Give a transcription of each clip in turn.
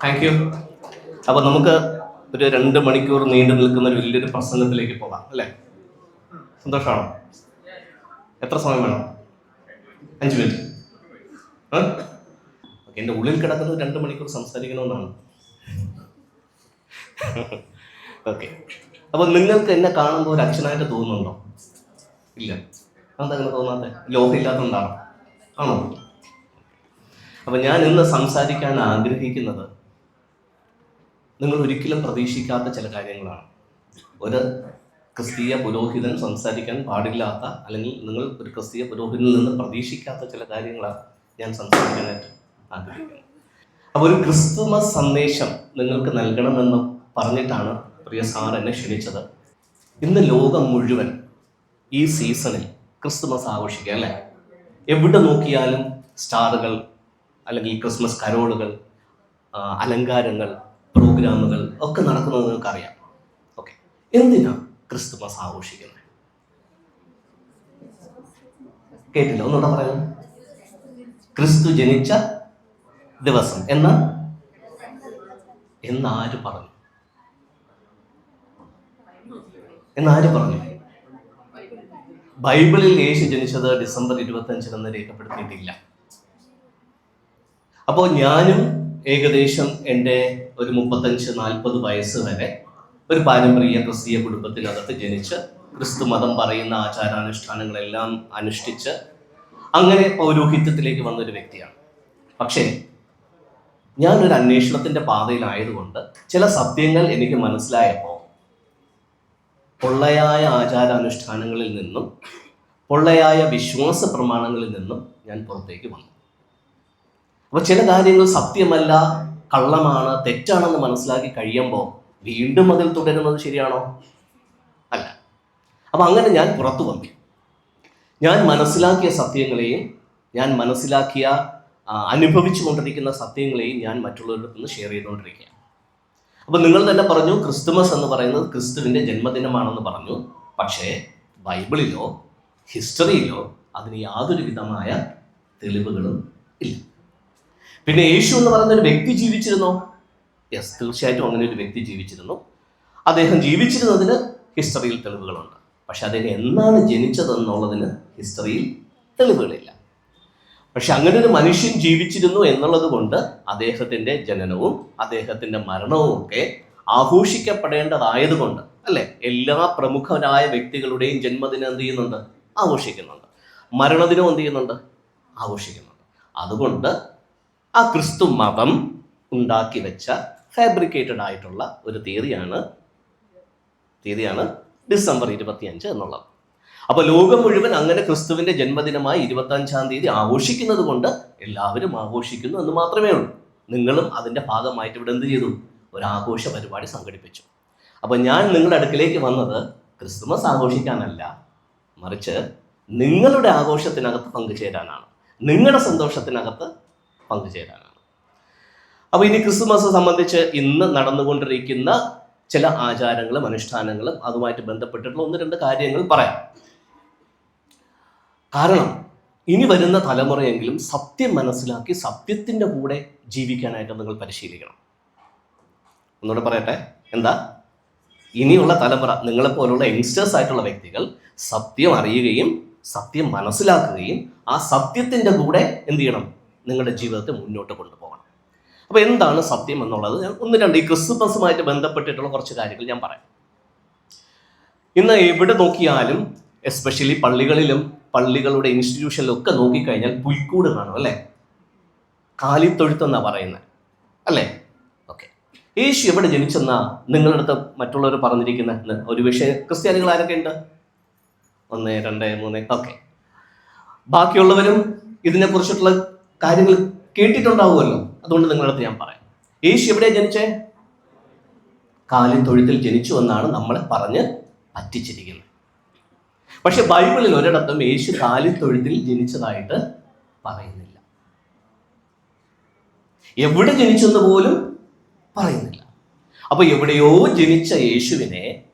Thank you അപ്പോൾ നമുക്ക് ഒരു രണ്ട് മണിക്കൂർ നീണ്ടു നിൽക്കുന്ന ഒരു വലിയൊരു പ്രസംഗത്തിലേക്ക് പോകാം അല്ലേ? സന്തോഷമാണോ? എത്ര സമയം വേണം? അഞ്ച് മിനിറ്റ്. എന്റെ ഉള്ളിൽ കിടക്കുന്നത് രണ്ട് മണിക്കൂർ സംസാരിക്കണമെന്നാണ്. ഓക്കെ. അപ്പോൾ നിങ്ങൾക്ക് എന്നെ കാണുമ്പോൾ ഒരു അച്ഛനായിട്ട് തോന്നുന്നുണ്ടോ? ഇല്ല. എന്താ അങ്ങനെ തോന്നാത്ത? ലോഹം ഇല്ലാത്തതുകൊണ്ടാണോ ആണോ? അപ്പം ഞാൻ ഇന്ന് സംസാരിക്കാൻ ആഗ്രഹിക്കുന്നത് നിങ്ങൾ ഒരിക്കലും പ്രതീക്ഷിക്കാത്ത ചില കാര്യങ്ങളാണ്. ഒരു ക്രിസ്തീയ പുരോഹിതൻ സംസാരിക്കാൻ പാടില്ലാത്ത അല്ലെങ്കിൽ നിങ്ങൾ ഒരു ക്രിസ്തീയ പുരോഹിതനിൽ നിന്ന് പ്രതീക്ഷിക്കാത്ത ചില കാര്യങ്ങളാണ് ഞാൻ സംസാരിക്കാനായിട്ട് ആഗ്രഹിക്കുന്നത്. അപ്പോൾ ഒരു ക്രിസ്തുമസ് സന്ദേശം നിങ്ങൾക്ക് നൽകണമെന്ന് പറഞ്ഞിട്ടാണ് പ്രിയ സാർ എന്നെ ക്ഷണിച്ചത്. ഇന്ന് ലോകം മുഴുവൻ ഈ സീസണിൽ ക്രിസ്മസ് ആഘോഷിക്കുക അല്ലേ? എവിടെ നോക്കിയാലും സ്റ്റാറുകൾ അല്ലെങ്കിൽ ക്രിസ്മസ് കരോളുകൾ അലങ്കാരങ്ങൾ പ്രോഗ്രാമുകൾ ഒക്കെ നടക്കുന്നത് നിങ്ങൾക്കറിയാം. ഓക്കെ. എന്തിനാ ക്രിസ്തുമസ് ആഘോഷിക്കുന്നത്? കേട്ടില്ല. ഒന്നുകൂടെ പറയാം ക്രിസ്തു ജനിച്ച ദിവസം. എന്ന? എന്നാര് പറഞ്ഞു? എന്നാര് പറഞ്ഞു? ബൈബിളിൽ യേശു ജനിച്ചത് ഡിസംബർ ഇരുപത്തി അഞ്ചിനെന്ന് രേഖപ്പെടുത്തിയിട്ടില്ല. അപ്പോൾ ഞാനും ഏകദേശം എന്റെ ഒരു മുപ്പത്തഞ്ച് നാൽപ്പത് വയസ്സ് വരെ ഒരു പാരമ്പര്യ ക്രിസ്തീയ കുടുംബത്തിനകത്ത് ജനിച്ച് ക്രിസ്തു മതം പറയുന്ന ആചാരാനുഷ്ഠാനങ്ങളെല്ലാം അനുഷ്ഠിച്ച് അങ്ങനെ പൗരോഹിത്യത്തിലേക്ക് വന്ന ഒരു വ്യക്തിയാണ്. പക്ഷേ ഞാനൊരു അന്വേഷണത്തിന്റെ പാതയിലായതുകൊണ്ട് ചില സത്യങ്ങൾ എനിക്ക് മനസ്സിലായപ്പോൾ പൊള്ളയായ ആചാരാനുഷ്ഠാനങ്ങളിൽ നിന്നും പൊള്ളയായ വിശ്വാസ പ്രമാണങ്ങളിൽ നിന്നും ഞാൻ പുറത്തേക്ക് വന്നു. അപ്പോൾ ചില കാര്യങ്ങൾ സത്യമല്ല കള്ളമാണ് തെറ്റാണെന്ന് മനസ്സിലാക്കി കഴിയുമ്പോൾ വീണ്ടും അതിൽ തുടരുന്നത് ശരിയാണോ? അല്ല. അപ്പം അങ്ങനെ ഞാൻ പുറത്തു വന്നു. ഞാൻ മനസ്സിലാക്കിയ സത്യങ്ങളെയും ഞാൻ മനസ്സിലാക്കിയ അനുഭവിച്ചു കൊണ്ടിരിക്കുന്ന സത്യങ്ങളെയും ഞാൻ മറ്റുള്ളവരുടെ നിന്ന് ഷെയർ ചെയ്തുകൊണ്ടിരിക്കുകയാണ്. അപ്പം നിങ്ങൾ തന്നെ പറഞ്ഞു ക്രിസ്തുമസ് എന്ന് പറയുന്നത് ക്രിസ്തുവിന്റെ ജന്മദിനമാണെന്ന് പറഞ്ഞു. പക്ഷേ ബൈബിളിലോ ഹിസ്റ്ററിയിലോ അതിന് യാതൊരു വിധമായ തെളിവുകളും ഇല്ല. പിന്നെ യേശു എന്ന് പറയുന്ന ഒരു വ്യക്തി ജീവിച്ചിരുന്നോ? യെസ് തീർച്ചയായിട്ടും അങ്ങനെ ഒരു വ്യക്തി ജീവിച്ചിരുന്നു. അദ്ദേഹം ജീവിച്ചിരുന്നതിന് ഹിസ്റ്ററിയിൽ തെളിവുകളുണ്ട്. പക്ഷെ അദ്ദേഹം എന്നാണ് ജനിച്ചതെന്നുള്ളതിന് ഹിസ്റ്ററിയിൽ തെളിവുകളില്ല. പക്ഷെ അങ്ങനെ ഒരു മനുഷ്യൻ ജീവിച്ചിരുന്നു എന്നുള്ളത് കൊണ്ട് അദ്ദേഹത്തിന്റെ ജനനവും അദ്ദേഹത്തിന്റെ മരണവും ഒക്കെ ആഘോഷിക്കപ്പെടേണ്ടതായതുകൊണ്ട് അല്ലെ? എല്ലാ പ്രമുഖരായ വ്യക്തികളുടെയും ജന്മദിനം എന്ത് ചെയ്യുന്നുണ്ട്? ആഘോഷിക്കുന്നുണ്ട്. മരണദിനം എന്ത് ചെയ്യുന്നുണ്ട്? ആഘോഷിക്കുന്നുണ്ട്. അതുകൊണ്ട് ആ ക്രിസ്തു മതം ഉണ്ടാക്കി വെച്ച ഫാബ്രിക്കേറ്റഡ് ആയിട്ടുള്ള ഒരു തീയതിയാണ് തീയതിയാണ് ഡിസംബർ ഇരുപത്തിയഞ്ച് എന്നുള്ളത്. അപ്പോൾ ലോകം മുഴുവൻ അങ്ങനെ ക്രിസ്തുവിന്റെ ജന്മദിനമായി ഇരുപത്തഞ്ചാം തീയതി ആഘോഷിക്കുന്നത് കൊണ്ട് എല്ലാവരും ആഘോഷിക്കുന്നു എന്ന് മാത്രമേ ഉള്ളൂ. നിങ്ങളും അതിന്റെ ഭാഗമായിട്ട് ഇവിടെ എന്ത് ചെയ്തു? ഒരു ആഘോഷ പരിപാടി സംഘടിപ്പിച്ചു. അപ്പൊ ഞാൻ നിങ്ങളുടെ അടുക്കിലേക്ക് വന്നത് ക്രിസ്തുമസ് ആഘോഷിക്കാനല്ല മറിച്ച് നിങ്ങളുടെ ആഘോഷത്തിനകത്ത് പങ്കുചേരാനാണ്. നിങ്ങളുടെ സന്തോഷത്തിനകത്ത് പങ്കുചേരാനാണ്. അപ്പോൾ ഇനി ക്രിസ്തുമസ് സംബന്ധിച്ച് ഇന്ന് നടന്നുകൊണ്ടിരിക്കുന്ന ചില ആചാരങ്ങളും അനുഷ്ഠാനങ്ങളും അതുമായിട്ട് ബന്ധപ്പെട്ടിട്ടുള്ള ഒന്ന് രണ്ട് കാര്യങ്ങൾ പറയാം. കാരണം ഇനി വരുന്ന തലമുറയെങ്കിലും സത്യം മനസ്സിലാക്കി സത്യത്തിന്റെ കൂടെ ജീവിക്കാനായിട്ട് നിങ്ങൾ പരിശീലിക്കണം. ഒന്നുകൂടെ പറയട്ടെ. എന്താ? ഇനിയുള്ള തലമുറ നിങ്ങളെപ്പോലുള്ള യങ്സ്റ്റേഴ്സ് ആയിട്ടുള്ള വ്യക്തികൾ സത്യം അറിയുകയും സത്യം മനസ്സിലാക്കുകയും ആ സത്യത്തിന്റെ കൂടെ എന്ത് ചെയ്യണം? നിങ്ങളുടെ ജീവിതത്തെ മുന്നോട്ട് കൊണ്ടുപോകണം. അപ്പോൾ എന്താണ് സത്യം എന്നുള്ളത്? ഞാൻ ഒന്ന് രണ്ട് ഈ ക്രിസ്മസുമായിട്ട് ബന്ധപ്പെട്ടിട്ടുള്ള കുറച്ച് കാര്യങ്ങൾ ഞാൻ പറയാം. ഇന്ന് എവിടെ നോക്കിയാലും എസ്പെഷ്യലി പള്ളികളിലും പള്ളികളുടെ ഇൻസ്റ്റിറ്റ്യൂഷനിലൊക്കെ നോക്കിക്കഴിഞ്ഞാൽ പുൽക്കൂട് കാണും അല്ലേ? കാലിത്തൊഴുത്തെന്നാ പറയുന്നത് അല്ലേ? ഓക്കെ യേശു എവിടെ ജനിച്ചെന്നാ നിങ്ങളുടെ അടുത്ത് മറ്റുള്ളവർ പറഞ്ഞിരിക്കുന്ന? ഒരു വിഷയ ക്രിസ്ത്യാനികൾ ആരൊക്കെ ഉണ്ട്? ഒന്ന് രണ്ട് മൂന്ന് ഓക്കെ ബാക്കിയുള്ളവരും ഇതിനെക്കുറിച്ചിട്ടുള്ള കാര്യങ്ങൾ കേട്ടിട്ടുണ്ടാവുമല്ലോ. അതുകൊണ്ട് നിങ്ങളുടെ അടുത്ത് ഞാൻ പറയാം. യേശു എവിടെയാ ജനിച്ചേ? കാലിത്തൊഴുത്തിൽ ജനിച്ചു എന്നാണ് നമ്മളെ പറഞ്ഞ് പറ്റിച്ചിരിക്കുന്നത് പക്ഷെ ബൈബിളിൽ ഒരിടത്തും യേശു കാലിത്തൊഴുത്തിൽ ജനിച്ചതായിട്ട് പറയുന്നില്ല. എവിടെ ജനിച്ചെന്ന് പോലും പറയുന്നില്ല. അപ്പൊ എവിടെയോ ജനിച്ച യേശുവിനെ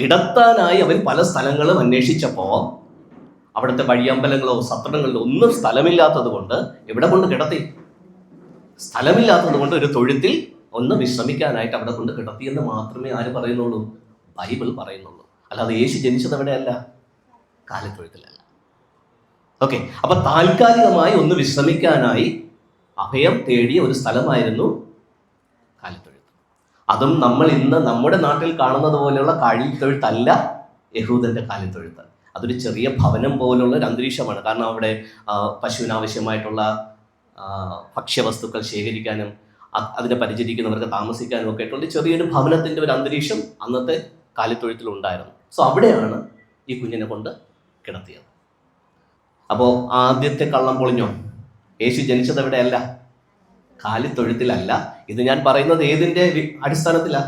കിടത്താനായി അവൻ പല സ്ഥലങ്ങളും അന്വേഷിച്ചപ്പോൾ അവിടുത്തെ വഴിയമ്പലങ്ങളോ സത്രങ്ങളിലോ ഒന്നും സ്ഥലമില്ലാത്തത് കൊണ്ട് എവിടെ കൊണ്ട് കിടത്തി? സ്ഥലമില്ലാത്തത് കൊണ്ട് ഒരു തൊഴുത്തിൽ ഒന്ന് വിശ്രമിക്കാനായിട്ട് അവിടെ കൊണ്ട് കിടത്തിയെന്ന് മാത്രമേ ആര് പറയുന്നുള്ളൂ? ബൈബിൾ പറയുന്നുള്ളൂ. അല്ലാതെ യേശു ജനിച്ചത് എവിടെയല്ല കാലിത്തൊഴുത്തിലല്ല. ഓക്കെ അപ്പൊ താൽക്കാലികമായി ഒന്ന് വിശ്രമിക്കാനായി അഭയം തേടിയ ഒരു സ്ഥലമായിരുന്നു കാലിത്തൊഴുത്ത്. അതും നമ്മൾ ഇന്ന് നമ്മുടെ നാട്ടിൽ കാണുന്നത് പോലെയുള്ള കാലിത്തൊഴുത്തല്ല യഹൂദന്റെ കാലിത്തൊഴുത്ത്. അതൊരു ചെറിയ ഭവനം പോലുള്ള ഒരു അന്തരീക്ഷമാണ്. കാരണം അവിടെ പശുവിനാവശ്യമായിട്ടുള്ള ഭക്ഷ്യവസ്തുക്കൾ ശേഖരിക്കാനും അതിനെ പരിചരിക്കുന്നവർക്ക് താമസിക്കാനും ഒക്കെ ആയിട്ടുള്ള ചെറിയൊരു ഭവനത്തിന്റെ ഒരു അന്തരീക്ഷം അന്നത്തെ കാലിത്തൊഴുത്തിൽ ഉണ്ടായിരുന്നു സോ അവിടെയാണ് ഈ കുഞ്ഞിനെ കൊണ്ട് കിടത്തിയത്. അപ്പോൾ ആദ്യത്തെ കള്ളം പൊളിഞ്ഞോ? യേശു ജനിച്ചത് എവിടെയല്ല? കാലിത്തൊഴുത്തിലല്ല. ഇത് ഞാൻ പറയുന്നത് ഏതിന്റെ അടിസ്ഥാനത്തിലാണ് അടിസ്ഥാനത്തിലാ?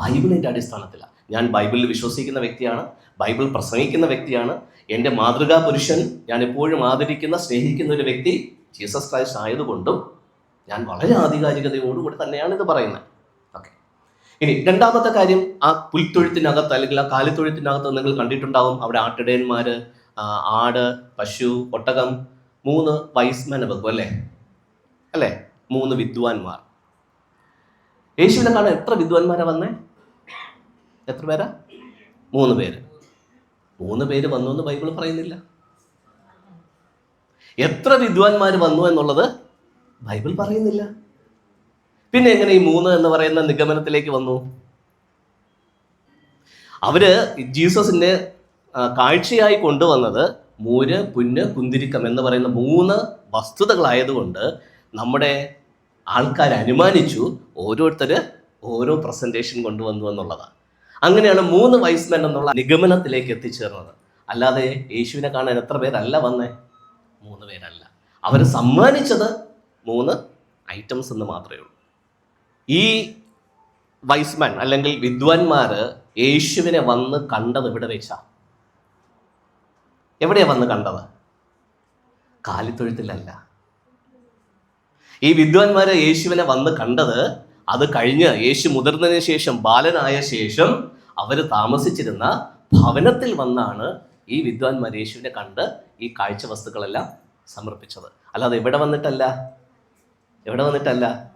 ബൈബിളിന്റെ അടിസ്ഥാനത്തിലാണ് ഞാൻ ബൈബിളിൽ വിശ്വസിക്കുന്ന വ്യക്തിയാണ് ബൈബിൾ പ്രസംഗിക്കുന്ന വ്യക്തിയാണ്. എന്റെ മാതൃകാ പുരുഷൻ ഞാൻ എപ്പോഴും ആദരിക്കുന്ന സ്നേഹിക്കുന്ന ഒരു വ്യക്തി ജീസസ് ക്രൈസ്റ്റ് ആയതുകൊണ്ടും ഞാൻ വളരെ ആധികാരികതയോടുകൂടി തന്നെയാണ് ഇത് പറയുന്നത്. ഇനി രണ്ടാമത്തെ കാര്യം ആ പുൽത്തൊഴുത്തിനകത്ത് അല്ലെങ്കിൽ ആ കാലിത്തൊഴുത്തിനകത്ത് നിങ്ങൾ കണ്ടിട്ടുണ്ടാവും. അവിടെ ആട്ടിടയന്മാര് ആട് പശു ഒട്ടകം മൂന്ന് വൈസ്മനെ വെക്കും അല്ലേ? അല്ലേ? മൂന്ന് വിദ്വാൻമാർ. യേശുവിനെ കാണാൻ എത്ര വിദ്വാൻമാരാ വന്നേ? എത്ര പേരാ? മൂന്ന് പേര്. മൂന്ന് പേര് വന്നു എന്ന് ബൈബിൾ പറയുന്നില്ല. എത്ര വിദ്വാൻമാർ വന്നു എന്നുള്ളത് ബൈബിൾ പറയുന്നില്ല. പിന്നെ എങ്ങനെ ഈ മൂന്ന് എന്ന് പറയുന്ന നിഗമനത്തിലേക്ക് വന്നു? അവർ ജീസസിന്റെ കാഴ്ചയായി കൊണ്ടുവന്നത് മൂര് പുന്ന് കുന്തിരിക്കം എന്ന് പറയുന്ന മൂന്ന് വസ്തുതകളായതുകൊണ്ട് നമ്മുടെ ആൾക്കാർ അനുമാനിച്ചു ഓരോരുത്തർ ഓരോ പ്രസന്റേഷൻ കൊണ്ടുവന്നു എന്നുള്ളതാണ്. അങ്ങനെയാണ് മൂന്ന് വൈസ്മെൻ എന്നുള്ള നിഗമനത്തിലേക്ക് എത്തിച്ചേർന്നത്. അല്ലാതെ യേശുവിനെ കാണാൻ എത്ര പേരല്ല വന്നേ? മൂന്ന് പേരല്ല. അവർ സമ്മാനിച്ചത് മൂന്ന് ഐറ്റംസ് എന്ന് മാത്രമേ ഉള്ളൂ. ഈ വൈസ്മാൻ അല്ലെങ്കിൽ വിദ്വാൻമാര് യേശുവിനെ വന്ന് കണ്ടത് എവിടെ വെച്ചാ? എവിടെയാ വന്ന് കണ്ടത്? കാലിത്തൊഴുത്തിലല്ല. ഈ വിദ്വാൻമാര് യേശുവിനെ വന്ന് കണ്ടത് അത് കഴിഞ്ഞ് യേശു മുതിർന്നതിന് ശേഷം ബാലനായ ശേഷം അവർ താമസിച്ചിരുന്ന ഭവനത്തിൽ വന്നാണ് ഈ വിദ്വാൻമാർ യേശുവിനെ കണ്ട് ഈ കാഴ്ച വസ്തുക്കളെല്ലാം സമർപ്പിച്ചത്. അല്ലാതെ എവിടെ വന്നിട്ടല്ല? എവിടെ വന്നിട്ടല്ല?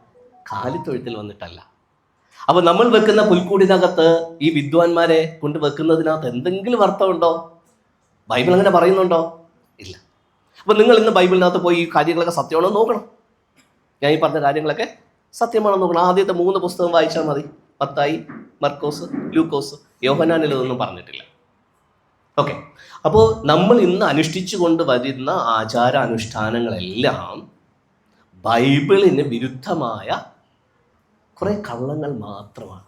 കാലിത്തൊഴുത്തിൽ വന്നിട്ടല്ല. അപ്പോൾ നമ്മൾ വെക്കുന്ന പുൽക്കൂടിനകത്ത് ഈ വിദ്വാൻമാരെ കൊണ്ട് വെക്കുന്നതിനകത്ത് എന്തെങ്കിലും അർത്ഥമുണ്ടോ? ബൈബിൾ അങ്ങനെ പറയുന്നുണ്ടോ? ഇല്ല. അപ്പോൾ നിങ്ങൾ ഇന്ന് ബൈബിളിനകത്ത് പോയി ഈ കാര്യങ്ങളൊക്കെ സത്യമാണോ നോക്കണം. ഞാൻ ഈ പറഞ്ഞ കാര്യങ്ങളൊക്കെ സത്യമാണോ നോക്കണം. ആദ്യത്തെ മൂന്ന് പുസ്തകം വായിച്ചാൽ മതി. പത്തായി മർക്കോസ് ലൂക്കോസ് യോഹനാനിൽ ഇതൊന്നും പറഞ്ഞിട്ടില്ല. ഓക്കെ. അപ്പോൾ നമ്മൾ ഇന്ന് അനുഷ്ഠിച്ചു കൊണ്ട് വരുന്ന ആചാര അനുഷ്ഠാനങ്ങളെല്ലാം ബൈബിളിന് വിരുദ്ധമായ കുറെ കള്ളങ്ങൾ മാത്രമാണ്.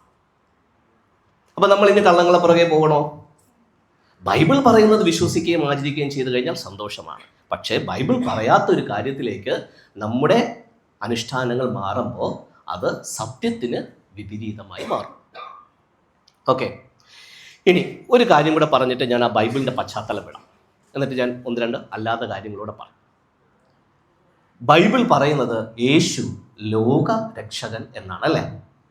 അപ്പൊ നമ്മൾ ഇനി കള്ളങ്ങളെ പുറകെ പോകണോ? ബൈബിൾ പറയുന്നത് വിശ്വസിക്കുകയും ആചരിക്കുകയും ചെയ്തു കഴിഞ്ഞാൽ സന്തോഷമാണ്. പക്ഷേ ബൈബിൾ പറയാത്ത ഒരു കാര്യത്തിലേക്ക് നമ്മുടെ അനുഷ്ഠാനങ്ങൾ മാറുമ്പോൾ അത് സത്യത്തിന് വിപരീതമായി മാറും. ഓക്കെ. ഇനി ഒരു കാര്യം കൂടെ പറഞ്ഞിട്ട് ഞാൻ ആ ബൈബിളിന്റെ പശ്ചാത്തലം വിടാം. എന്നിട്ട് ഞാൻ ഒന്ന് രണ്ട് അല്ലാത്ത കാര്യങ്ങളൂടെ പറയും. ബൈബിൾ പറയുന്നത് യേശു ലോക രക്ഷകൻ എന്നാണ് അല്ലേ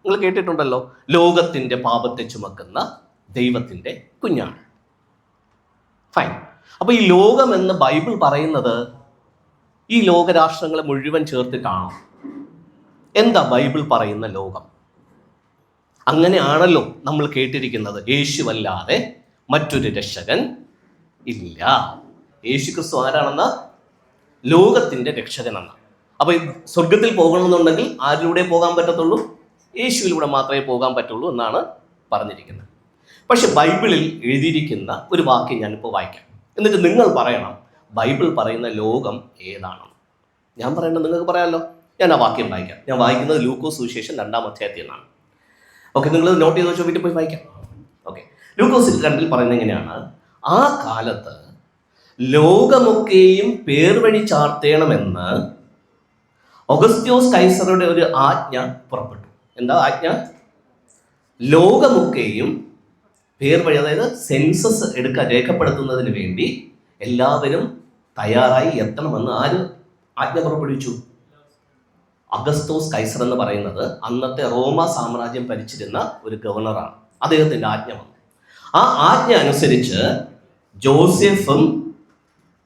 നിങ്ങൾ കേട്ടിട്ടുണ്ടല്ലോ ലോകത്തിന്റെ പാപത്തെ ചുമക്കുന്ന ദൈവത്തിന്റെ കുഞ്ഞാണ്. ഫൈൻ അപ്പോൾ ഈ ലോകം എന്ന് ബൈബിൾ പറയുന്നത് ഈ ലോകരാഷ്ട്രങ്ങളെ മുഴുവൻ ചേർത്തിട്ടാണോ എന്താ ബൈബിൾ പറയുന്ന ലോകം? അങ്ങനെയാണല്ലോ നമ്മൾ കേട്ടിരിക്കുന്നത്. യേശുവല്ലാതെ മറ്റൊരു രക്ഷകൻ ഇല്ല. യേശു ക്രിസ്തു ആരാണെന്ന്? ലോകത്തിന്റെ രക്ഷകനെന്ന അപ്പൊ സ്വർഗത്തിൽ പോകണമെന്നുണ്ടെങ്കിൽ ആരിലൂടെ പോകാൻ പറ്റത്തുള്ളൂ? യേശുവിലൂടെ മാത്രമേ പോകാൻ പറ്റുള്ളൂ എന്നാണ് പറഞ്ഞിരിക്കുന്നത്. പക്ഷെ ബൈബിളിൽ എഴുതിയിരിക്കുന്ന ഒരു വാക്യം ഞാനിപ്പോൾ വായിക്കാം. എന്നിട്ട് നിങ്ങൾ പറയണം ബൈബിൾ പറയുന്ന ലോകം ഏതാണ്? ഞാൻ പറയണ്ട നിങ്ങൾക്ക് പറയാമല്ലോ ഞാൻ ആ വാക്യം വായിക്കാം. ഞാൻ വായിക്കുന്നത് ലൂക്കോസ് സുവിശേഷം രണ്ടാം അധ്യായത്തിൽ നിന്നാണ്. ഓക്കെ നിങ്ങൾ നോട്ട് ചെയ്ത് വെച്ചോ വീട്ടിൽ പോയി വായിക്കാം. ഓക്കെ ലൂക്കോസിൽ രണ്ടിൽ പറയുന്നത് എങ്ങനെയാണ്? ആ കാലത്ത് ലോകമൊക്കെയും പേർ വഴി ചാർത്തേണമെന്ന് ഒഗസ്ത്യോസ് കൈസറുടെ ഒരു ആജ്ഞ പുറപ്പെട്ടു. എന്താ ആജ്ഞ? ലോകമൊക്കെയും പേർ വഴി അതായത് സെൻസസ് എടുക്കാൻ രേഖപ്പെടുത്തുന്നതിന് വേണ്ടി എല്ലാവരും തയ്യാറായി എത്തണമെന്ന് ആര് ആജ്ഞ പുറപ്പെടുവിച്ചു? അഗസ്തോസ് കൈസർ എന്ന് പറയുന്നത് അന്നത്തെ റോമ സാമ്രാജ്യം ഭരിച്ചിരുന്ന ഒരു ഗവർണറാണ്. അദ്ദേഹത്തിന്റെ ആജ്ഞ വന്നു. ആ ആജ്ഞ അനുസരിച്ച് ജോസെഫും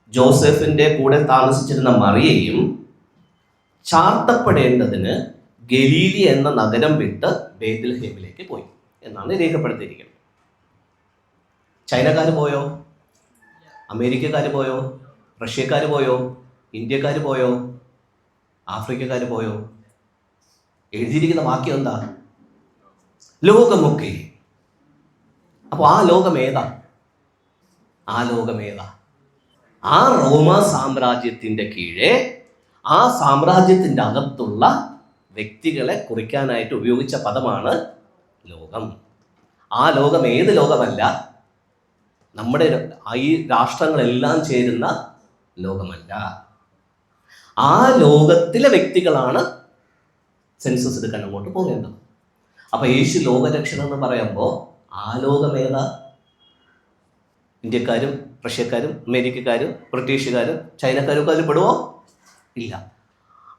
ജോസഫിന്റെ കൂടെ താമസിച്ചിരുന്ന മറിയയും ചാർത്തപ്പെടേണ്ടതിന് ഗലീലി എന്ന നഗരം വിട്ട് ബേത്തിൽഹേമിലേക്ക് പോയി എന്നാണ് രേഖപ്പെടുത്തിയിരിക്കുന്നത്. ചൈനക്കാർ പോയോ? അമേരിക്കക്കാർ പോയോ? റഷ്യക്കാർ പോയോ? ഇന്ത്യക്കാർ പോയോ? ആഫ്രിക്കക്കാർ പോയോ? എഴുതിയിരിക്കുന്ന വാക്യം എന്താ? ലോകമൊക്കെ. അപ്പോൾ ആ ലോകം ഏതാ? ആ ലോകം ഏതാ? ആ റോമ സാമ്രാജ്യത്തിന്റെ കീഴെ ആ സാമ്രാജ്യത്തിന്റെ അകത്തുള്ള വ്യക്തികളെ കുറിക്കാനായിട്ട് ഉപയോഗിച്ച പദമാണ് ലോകം. ആ ലോകം ഏത് ലോകമല്ല നമ്മുടെ ഈ രാഷ്ട്രങ്ങളെല്ലാം ചേരുന്ന ലോകമല്ല. ആ ലോകത്തിലെ വ്യക്തികളാണ് സെൻസസ് എടുക്കാൻ അങ്ങോട്ട് പോകേണ്ടത്. അപ്പൊ യേശു ലോകരക്ഷണം എന്ന് പറയുമ്പോൾ ആ ലോകം ഏതാ? ഇന്ത്യക്കാരും റഷ്യക്കാരും അമേരിക്കക്കാരും ബ്രിട്ടീഷുകാരും ചൈനക്കാരും ഒക്കെ അതിൽ പെടുവോ ഇല്ല.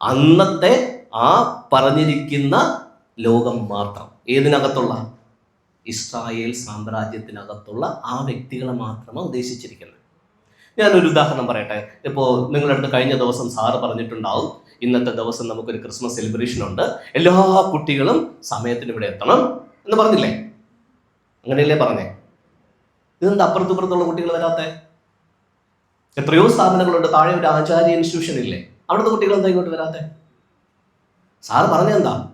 അന്നത്തെ ആ പറഞ്ഞിരിക്കുന്ന ലോകം മാത്രം ഏതിനകത്തുള്ള? ഇസ്രായേൽ സാമ്രാജ്യത്തിനകത്തുള്ള ആ വ്യക്തികളെ മാത്രമാണ് ഉദ്ദേശിച്ചിരിക്കുന്നത്. ഞാനൊരു ഉദാഹരണം പറയട്ടെ. ഇപ്പോൾ നിങ്ങളുടെ അടുത്ത് കഴിഞ്ഞ ദിവസം സാറ് പറഞ്ഞിട്ടുണ്ടാവും ഇന്നത്തെ ദിവസം നമുക്കൊരു ക്രിസ്മസ് സെലിബ്രേഷൻ ഉണ്ട്. എല്ലാ കുട്ടികളും സമയത്തിന് ഇവിടെ എത്തണം എന്ന് പറഞ്ഞില്ലേ? അങ്ങനെയല്ലേ പറഞ്ഞേ? ഇതെന്താ അപ്പുറത്തുപ്പുറത്തുള്ള കുട്ടികൾ വരാത്തെ? എത്രയോ സ്ഥാപനങ്ങളുണ്ട്. താഴെ ഒരു ആചാര്യ ഇൻസ്റ്റിറ്റ്യൂഷൻ ഇല്ലേ? അവിടുത്തെ കുട്ടികൾ എന്താ ഇങ്ങോട്ട് വരാത്തെ? സാറ് പറഞ്ഞെന്താ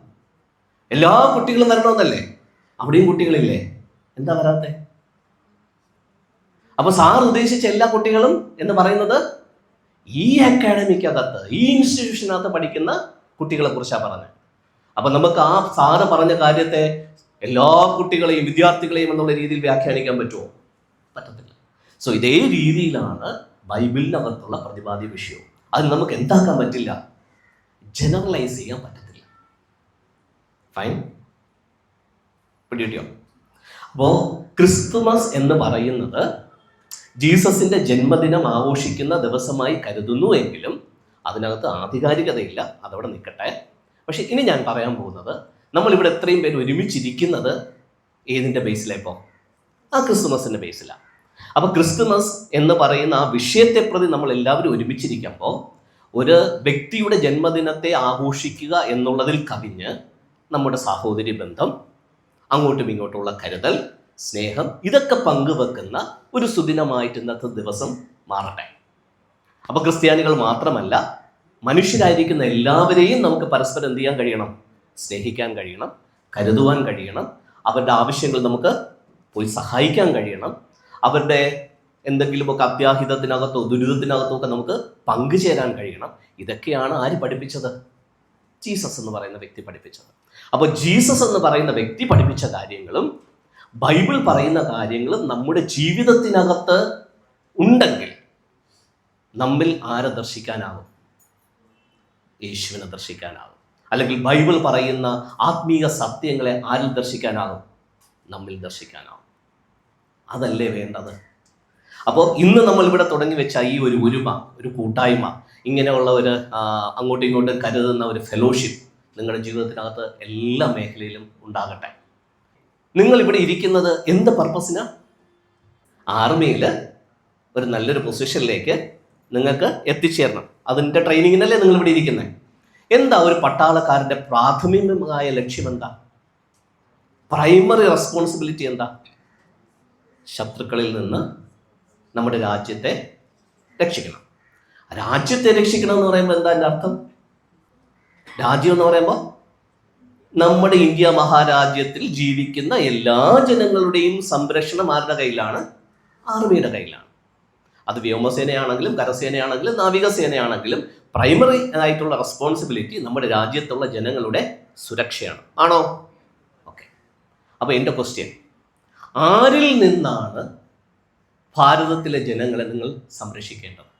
എല്ലാ കുട്ടികളും വരണമെന്നല്ലേ? അവിടെയും കുട്ടികളില്ലേ? എന്താ വരാത്തെ? അപ്പൊ സാർ ഉദ്ദേശിച്ച എല്ലാ കുട്ടികളും എന്ന് പറയുന്നത് ഈ അക്കാഡമിക്കകത്ത് ഈ ഇൻസ്റ്റിറ്റ്യൂഷനകത്ത് പഠിക്കുന്ന കുട്ടികളെ കുറിച്ചാണ് പറഞ്ഞത്. അപ്പൊ നമുക്ക് ആ സാറ് പറഞ്ഞ കാര്യത്തെ എല്ലാ കുട്ടികളെയും വിദ്യാർത്ഥികളെയും എന്നുള്ള രീതിയിൽ വ്യാഖ്യാനിക്കാൻ പറ്റുമോ? പറ്റത്തില്ല. സോ ഇതേ രീതിയിലാണ് ബൈബിളിനകത്തുള്ള പ്രതിപാദ്യ വിഷയവും. അത് നമുക്ക് എന്താക്കാൻ പറ്റില്ല? ജനറലൈസ് ചെയ്യാൻ പറ്റത്തില്ല. ഫൈൻ പിടിയോ അപ്പോൾ ക്രിസ്തുമസ് എന്ന് പറയുന്നത് ജീസസിന്റെ ജന്മദിനം ആഘോഷിക്കുന്ന ദിവസമായി കരുതുന്നു എങ്കിലും അതിനകത്ത് ആധികാരികതയില്ല. അതവിടെ നിൽക്കട്ടെ. പക്ഷെ ഇനി ഞാൻ പറയാൻ പോകുന്നത് നമ്മളിവിടെ എത്രയും പേര് ഒരുമിച്ചിരിക്കുന്നത് ഏതിന്റെ ബേസിലാണ് ആ ക്രിസ്തുമസിന്റെ ബേസിലാണ് അപ്പോൾ ക്രിസ്തുമസ് എന്ന് പറയുന്ന ആ വിഷയത്തെ പ്രതി നമ്മൾ എല്ലാവരും ഒരുമിച്ചിരിക്കുമ്പോൾ ഒരു വ്യക്തിയുടെ ജന്മദിനത്തെ ആഘോഷിക്കുക എന്നുള്ളതിൽ കവിഞ്ഞ് നമ്മുടെ സാഹോദര്യ ബന്ധം അങ്ങോട്ടും ഇങ്ങോട്ടുമുള്ള കരുതൽ സ്നേഹം ഇതൊക്കെ പങ്കുവെക്കുന്ന ഒരു സുദിനമായിട്ട് ഇന്നത്തെ ദിവസം മാറട്ടെ. അപ്പൊ ക്രിസ്ത്യാനികൾ മാത്രമല്ല മനുഷ്യരായിരിക്കുന്ന എല്ലാവരെയും നമുക്ക് പരസ്പരം എന്ത് ചെയ്യാൻ കഴിയണം? സ്നേഹിക്കാൻ കഴിയണം കരുതുവാൻ കഴിയണം അവരുടെ ആവശ്യങ്ങൾ നമുക്ക് പോയി സഹായിക്കാൻ കഴിയണം. അവരുടെ എന്തെങ്കിലുമൊക്കെ അത്യാഹിതത്തിനകത്തോ ദുരിതത്തിനകത്തോ ഒക്കെ നമുക്ക് പങ്കുചേരാൻ കഴിയണം. ഇതൊക്കെയാണ് ആര് പഠിപ്പിച്ചത്? ജീസസ് എന്ന് പറയുന്ന വ്യക്തി പഠിപ്പിച്ചത്. അപ്പോൾ ജീസസ് എന്ന് പറയുന്ന വ്യക്തി പഠിപ്പിച്ച കാര്യങ്ങളും ബൈബിൾ പറയുന്ന കാര്യങ്ങളും നമ്മുടെ ജീവിതത്തിനകത്ത് ഉണ്ടെങ്കിൽ നമ്മിൽ ആരെ ദർശിക്കാനാവും? യേശുവിനെ ദർശിക്കാനാവും. അല്ലെങ്കിൽ ബൈബിൾ പറയുന്ന ആത്മീയ സത്യങ്ങളെ ആരിൽ ദർശിക്കാനാവും? നമ്മിൽ ദർശിക്കാനാവും. അതല്ലേ വേണ്ടത്? അപ്പോൾ ഇന്ന് നമ്മൾ ഇവിടെ തുടങ്ങി വെച്ച ഈ ഒരു ഒരുമ ഒരു കൂട്ടായ്മ ഇങ്ങനെയുള്ള ഒരു അങ്ങോട്ടും ഇങ്ങോട്ടും കരുതുന്ന ഒരു ഫെലോഷിപ്പ് നിങ്ങളുടെ ജീവിതത്തിനകത്ത് എല്ലാ മേഖലയിലും ഉണ്ടാകട്ടെ. നിങ്ങൾ ഇവിടെ ഇരിക്കുന്നത് എന്ത് പർപ്പസിനാ ആർമിയിൽ ഒരു നല്ലൊരു പൊസിഷനിലേക്ക് നിങ്ങൾക്ക് എത്തിച്ചേരണം. അതിന്റെ ട്രെയിനിങ്ങിനല്ലേ നിങ്ങൾ ഇവിടെ ഇരിക്കുന്നത്. എന്താ ഒരു പട്ടാളക്കാരന്റെ പ്രാഥമികമായ ലക്ഷ്യം എന്താ? പ്രൈമറി റെസ്പോൺസിബിലിറ്റി എന്താ? ശത്രുക്കളിൽ നിന്ന് നമ്മുടെ രാജ്യത്തെ രക്ഷിക്കണം. രാജ്യത്തെ രക്ഷിക്കണം എന്ന് പറയുമ്പോൾ എന്താ എന്റെ അർത്ഥം? രാജ്യം എന്ന് പറയുമ്പോൾ നമ്മുടെ ഇന്ത്യ മഹാരാജ്യത്തിൽ ജീവിക്കുന്ന എല്ലാ ജനങ്ങളുടെയും സംരക്ഷണം ആരുടെ കയ്യിലാണ്? ആർമിയുടെ കയ്യിലാണ്. അത് വ്യോമസേനയാണെങ്കിലും കരസേനയാണെങ്കിലും നാവികസേനയാണെങ്കിലും പ്രൈമറി ആയിട്ടുള്ള റെസ്പോൺസിബിലിറ്റി നമ്മുടെ രാജ്യത്തുള്ള ജനങ്ങളുടെ സുരക്ഷയാണ്. ആണോ? ഓക്കെ അപ്പോൾ എന്റെ ക്വസ്റ്റ്യൻ ആരിൽ നിന്നാണ് ഭാരതത്തിലെ ജനങ്ങളെ നിങ്ങൾ സംരക്ഷിക്കേണ്ടത്?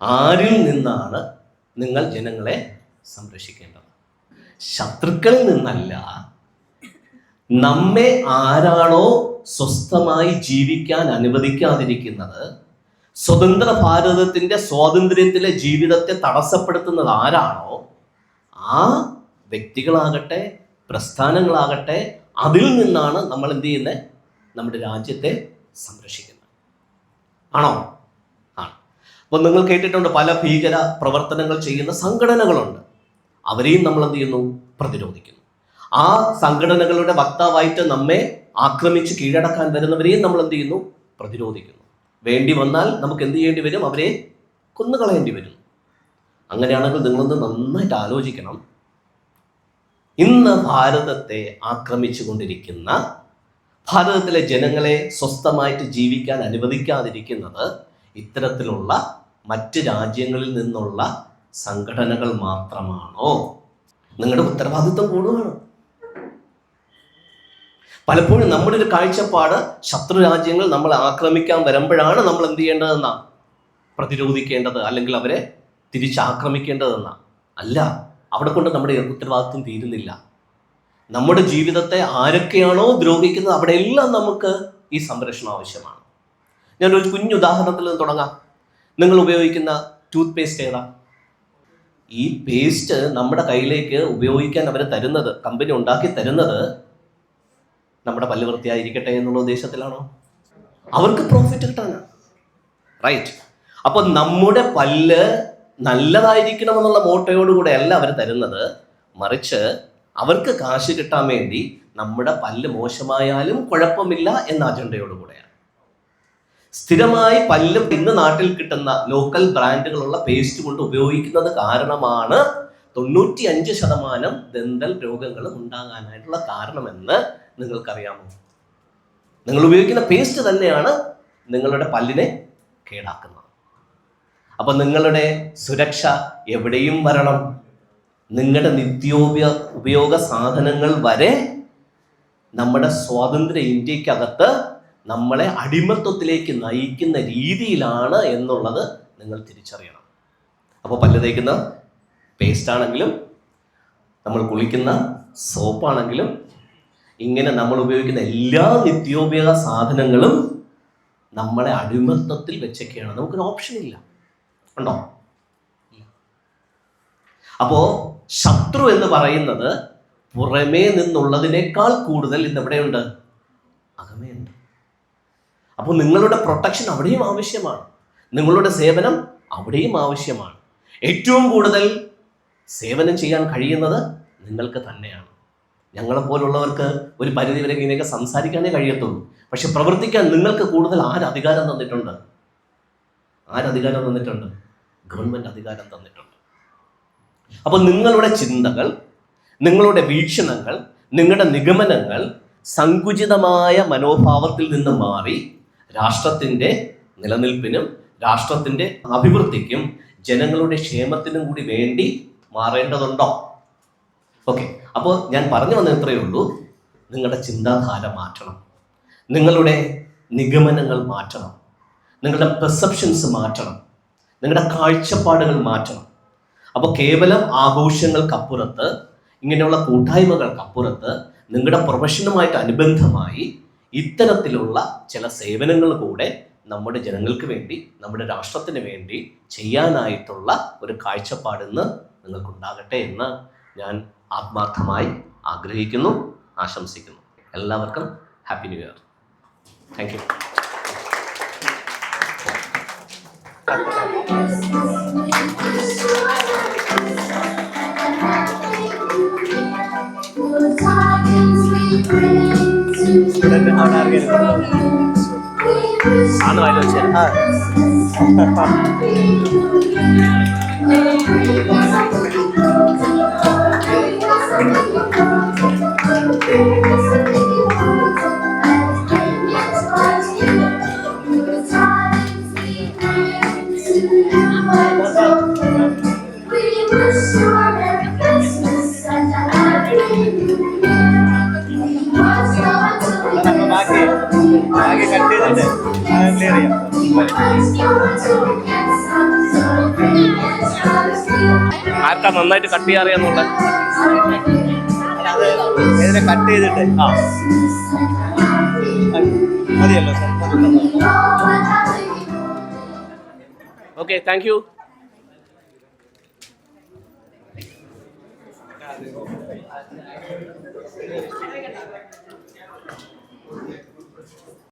ആരിൽ നിന്നാണ് നിങ്ങൾ ജനങ്ങളെ സംരക്ഷിക്കേണ്ടത്? ശത്രുക്കളിൽ നിന്നല്ല നമ്മെ ആരാണോ സ്വസ്ഥമായി ജീവിക്കാൻ അനുവദിക്കാതിരിക്കുന്നത് സ്വതന്ത്ര ഭാരതത്തിന്റെ സ്വാതന്ത്ര്യത്തിലെ ജീവിതത്തെ തടസ്സപ്പെടുത്തുന്നത് ആരാണോ ആ വ്യക്തികളാകട്ടെ പ്രസ്ഥാനങ്ങളാകട്ടെ അതിൽ നിന്നാണ് നമ്മൾ എന്ത് ചെയ്യുന്നത് നമ്മുടെ രാജ്യത്തെ സംരക്ഷിക്കുന്നത്. ആണോ? ആണ്. അപ്പോൾ നിങ്ങൾ കേട്ടിട്ടുണ്ട് പല ഭീകര പ്രവർത്തനങ്ങൾ ചെയ്യുന്ന സംഘടനകളുണ്ട്. അവരെയും നമ്മൾ എന്ത് ചെയ്യുന്നു? പ്രതിരോധിക്കുന്നു. ആ സംഘടനകളുടെ വക്താവായിട്ട് നമ്മെ ആക്രമിച്ച് കീഴടക്കാൻ വരുന്നവരെയും നമ്മൾ എന്ത് ചെയ്യുന്നു? പ്രതിരോധിക്കുന്നു. വേണ്ടി വന്നാൽ നമുക്ക് എന്ത് ചെയ്യേണ്ടി വരും? അവരെ കൊന്നുകളയേണ്ടി വരും. അങ്ങനെയാണെങ്കിൽ നിങ്ങളൊന്ന് നന്നായിട്ട് ആലോചിക്കണം. ഇന്ന് ഭാരതത്തെ ആക്രമിച്ചു കൊണ്ടിരിക്കുന്ന ഭാരതത്തിലെ ജനങ്ങളെ സ്വസ്ഥമായിട്ട് ജീവിക്കാൻ അനുവദിക്കാതിരിക്കുന്നത് ഇത്തരത്തിലുള്ള മറ്റ് രാജ്യങ്ങളിൽ നിന്നുള്ള സംഘടനകൾ മാത്രമാണോ? നിങ്ങളുടെ ഉത്തരവാദിത്വം കൂടുകയാണ് പലപ്പോഴും നമ്മുടെ ഒരു കാഴ്ചപ്പാട് ശത്രു രാജ്യങ്ങൾ നമ്മളെ ആക്രമിക്കാൻ വരുമ്പോഴാണ് നമ്മൾ എന്ത് ചെയ്യേണ്ടതെന്നാ? പ്രതിരോധിക്കേണ്ടത് അല്ലെങ്കിൽ അവരെ തിരിച്ചാക്രമിക്കേണ്ടതെന്ന അല്ല അവിടെ കൊണ്ട് നമ്മുടെ ഉത്തരവാദിത്വം തീരുന്നില്ല. നമ്മുടെ ജീവിതത്തെ ആരൊക്കെയാണോ ദ്രോഹിക്കുന്നത് അവിടെയെല്ലാം നമുക്ക് ഈ സംരക്ഷണം ആവശ്യമാണ്. ഞാനൊരു കുഞ്ഞു ഉദാഹരണത്തിൽ നിന്ന് തുടങ്ങാം. നിങ്ങൾ ഉപയോഗിക്കുന്ന ടൂത്ത് പേസ്റ്റ് ഏതാ? ഈ പേസ്റ്റ് നമ്മുടെ കയ്യിലേക്ക് ഉപയോഗിക്കാൻ അവർ തരുന്നത് കമ്പനി ഉണ്ടാക്കി തരുന്നത് നമ്മുടെ പല്ല് വൃത്തിയായിരിക്കട്ടെ എന്നുള്ള ഉദ്ദേശത്തിലാണോ? അവർക്ക് പ്രോഫിറ്റ് കിട്ടാനാണ് റൈറ്റ് അപ്പൊ നമ്മുടെ പല്ല് നല്ലതായിരിക്കണം എന്നുള്ള മോട്ടയോടുകൂടെ അല്ല അവർ തരുന്നത്. മറിച്ച് അവർക്ക് കാശ് കിട്ടാൻ വേണ്ടി നമ്മുടെ പല്ല് മോശമായാലും കുഴപ്പമില്ല എന്ന അജണ്ടയോടുകൂടെയാണ് സ്ഥിരമായി പല്ല് ഇന്ന് നാട്ടിൽ കിട്ടുന്ന ലോക്കൽ ബ്രാൻഡുകളുള്ള പേസ്റ്റ് കൊണ്ട് ഉപയോഗിക്കുന്നത് കാരണമാണ് തൊണ്ണൂറ്റി അഞ്ച് ശതമാനം ദന്തൽ രോഗങ്ങൾ ഉണ്ടാകാനായിട്ടുള്ള കാരണമെന്ന് നിങ്ങൾക്കറിയാമോ? നിങ്ങൾ ഉപയോഗിക്കുന്ന പേസ്റ്റ് തന്നെയാണ് നിങ്ങളുടെ പല്ലിനെ കേടാക്കുന്നത്. അപ്പൊ നിങ്ങളുടെ സുരക്ഷ എവിടെയും വരണം. നിങ്ങളുടെ നിത്യോപയ ഉപയോഗ സാധനങ്ങൾ വരെ നമ്മുടെ സ്വാതന്ത്ര്യ ഇന്ത്യക്കകത്ത് നമ്മളെ അടിമത്വത്തിലേക്ക് നയിക്കുന്ന രീതിയിലാണ് എന്നുള്ളത് നിങ്ങൾ തിരിച്ചറിയണം. അപ്പോൾ പല്ല് തേക്കുന്ന പേസ്റ്റാണെങ്കിലും നമ്മൾ കുളിക്കുന്ന സോപ്പാണെങ്കിലും ഇങ്ങനെ നമ്മൾ ഉപയോഗിക്കുന്ന എല്ലാ നിത്യോപയോഗ സാധനങ്ങളും നമ്മളെ അടിമത്തത്തിൽ വെച്ചൊക്കെയാണ്. നമുക്കൊരു ഓപ്ഷൻ ഇല്ല. ഉണ്ടോ? അപ്പോ ശത്രു എന്ന് പറയുന്നത് പുറമേ നിന്നുള്ളതിനേക്കാൾ കൂടുതൽ ഇന്നെവിടെയുണ്ട് അകമേയുണ്ട്. അപ്പോൾ നിങ്ങളുടെ പ്രൊട്ടക്ഷൻ അവിടെയും ആവശ്യമാണ്. നിങ്ങളുടെ സേവനം അവിടെയും ആവശ്യമാണ്. ഏറ്റവും കൂടുതൽ സേവനം ചെയ്യാൻ കഴിയുന്നത് നിങ്ങൾക്ക് തന്നെയാണ്. ഞങ്ങളെ ഞങ്ങളെപ്പോലുള്ളവർക്ക് ഒരു പരിധിവരെ ഇങ്ങനെയൊക്കെ സംസാരിക്കാനേ കഴിയത്തുള്ളൂ. പക്ഷെ പ്രവർത്തിക്കാൻ നിങ്ങൾക്ക് കൂടുതൽ ആരധികാരം തന്നിട്ടുണ്ട്? ആരധികാരം തന്നിട്ടുണ്ട്? ഗവൺമെന്റ് അധികാരം തന്നിട്ടുണ്ട്. അപ്പോൾ നിങ്ങളുടെ ചിന്തകൾ നിങ്ങളുടെ വീക്ഷണങ്ങൾ നിങ്ങളുടെ നിഗമനങ്ങൾ സങ്കുചിതമായ മനോഭാവത്തിൽ നിന്ന് മാറി രാഷ്ട്രത്തിന്റെ നിലനിൽപ്പിനും രാഷ്ട്രത്തിന്റെ അഭിവൃദ്ധിക്കും ജനങ്ങളുടെ ക്ഷേമത്തിനും കൂടി വേണ്ടി മാറേണ്ടതുണ്ടോ? ഓക്കെ. അപ്പോൾ ഞാൻ പറഞ്ഞു വന്ന ഇത്രയേ ഉള്ളൂ. നിങ്ങളുടെ ചിന്താധാര മാറ്റണം. നിങ്ങളുടെ നിഗമനങ്ങൾ മാറ്റണം. നിങ്ങളുടെ പെർസെപ്ഷൻസ് മാറ്റണം. നിങ്ങളുടെ കാഴ്ചപ്പാടുകൾ മാറ്റണം. അപ്പോൾ കേവലം ആഘോഷങ്ങൾക്കപ്പുറത്ത് ഇങ്ങനെയുള്ള കൂട്ടായ്മകൾക്കപ്പുറത്ത് നിങ്ങളുടെ പ്രൊഫഷനുമായിട്ട് അനുബന്ധമായി ഇത്തരത്തിലുള്ള ചില സേവനങ്ങൾ കൂടെ നമ്മുടെ ജനങ്ങൾക്ക് വേണ്ടി നമ്മുടെ രാഷ്ട്രത്തിന് വേണ്ടി ചെയ്യാനായിട്ടുള്ള ഒരു കാഴ്ചപ്പാടിന്ന് നിങ്ങൾക്കുണ്ടാകട്ടെ എന്ന് ഞാൻ ആത്മാർത്ഥമായി ആഗ്രഹിക്കുന്നു ആശംസിക്കുന്നു. എല്ലാവർക്കും happy new year. Thank you. ఆను ఆయన వచ్చారు Sure. ചെയ്തിട്ട് ക്ലിയർ ചെയ്യാം. ആർക്കാ നന്നായിട്ട് കട്ട് ചെയ്യാൻ അറിയാന്നുള്ള ഇതിനെ കട്ട് ചെയ്തിട്ട്? ആ. മതിയല്ലോ സാർ ഓക്കെ താങ്ക് യു